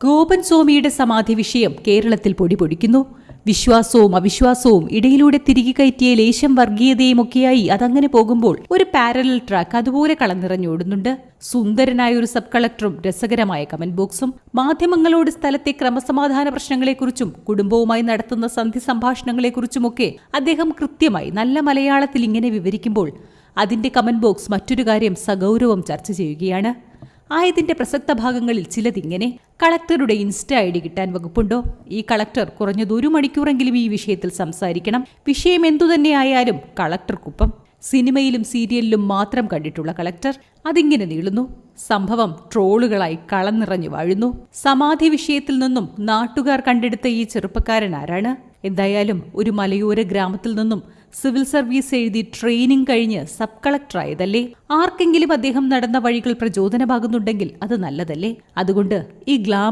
ഗോപൻ സ്വാമിയുടെ സമാധി വിഷയം കേരളത്തിൽ പൊടിപൊടിക്കുന്നു. വിശ്വാസവും അവിശ്വാസവും ഇടയിലൂടെ തിരികെ കയറ്റിയ ലേശം വർഗീയതയുമൊക്കെയായി അതങ്ങനെ പോകുമ്പോൾ ഒരു പാരലൽ ട്രാക്ക് അതുപോലെ കളനിറഞ്ഞോടുന്നുണ്ട്. സുന്ദരനായ ഒരു സബ് കളക്ടറും രസകരമായ കമന്റ് ബോക്സും മാധ്യമങ്ങളോട് സ്ഥലത്തെ ക്രമസമാധാന പ്രശ്നങ്ങളെക്കുറിച്ചും കുടുംബവുമായി നടത്തുന്ന സന്ധി സംഭാഷണങ്ങളെക്കുറിച്ചുമൊക്കെ അദ്ദേഹം കൃത്യമായി നല്ല മലയാളത്തിൽ ഇങ്ങനെ വിവരിക്കുമ്പോൾ അതിന്റെ കമന്റ് ബോക്സ് മറ്റൊരു കാര്യം സഗൗരവം ചർച്ച ചെയ്യുകയാണ്. ആയതിന്റെ പ്രസക്ത ഭാഗങ്ങളിൽ ചിലതിങ്ങനെ. കളക്ടറുടെ ഇൻസ്റ്റ ഐ ഡി കിട്ടാൻ വകുപ്പുണ്ടോ? ഈ കളക്ടർ കുറഞ്ഞത് ഒരു മണിക്കൂറെങ്കിലും ഈ വിഷയത്തിൽ സംസാരിക്കണം. വിഷയം എന്തുതന്നെയായാലും കളക്ടർക്കൊപ്പം. സിനിമയിലും സീരിയലിലും മാത്രം കണ്ടിട്ടുള്ള കളക്ടർ അതിങ്ങനെ നീളുന്നു. സംഭവം ട്രോളുകളായി കളനിറഞ്ഞു വാഴുന്നു. സമാധി വിഷയത്തിൽ നിന്നും നാട്ടുകാർ കണ്ടെടുത്ത ഈ ചെറുപ്പക്കാരൻ ആരാണ്? എന്തായാലും ഒരു മലയോര ഗ്രാമത്തിൽ നിന്നും സിവിൽ സർവീസ് എഴുതി ട്രെയിനിങ് കഴിഞ്ഞ് സബ് കളക്ടറായതല്ലേ? ആർക്കെങ്കിലും അദ്ദേഹം നടന്ന വഴികൾ പ്രചോദനമാകുന്നുണ്ടെങ്കിൽ അത് നല്ലതല്ലേ? അതുകൊണ്ട് ഈ ഗ്ലാമർ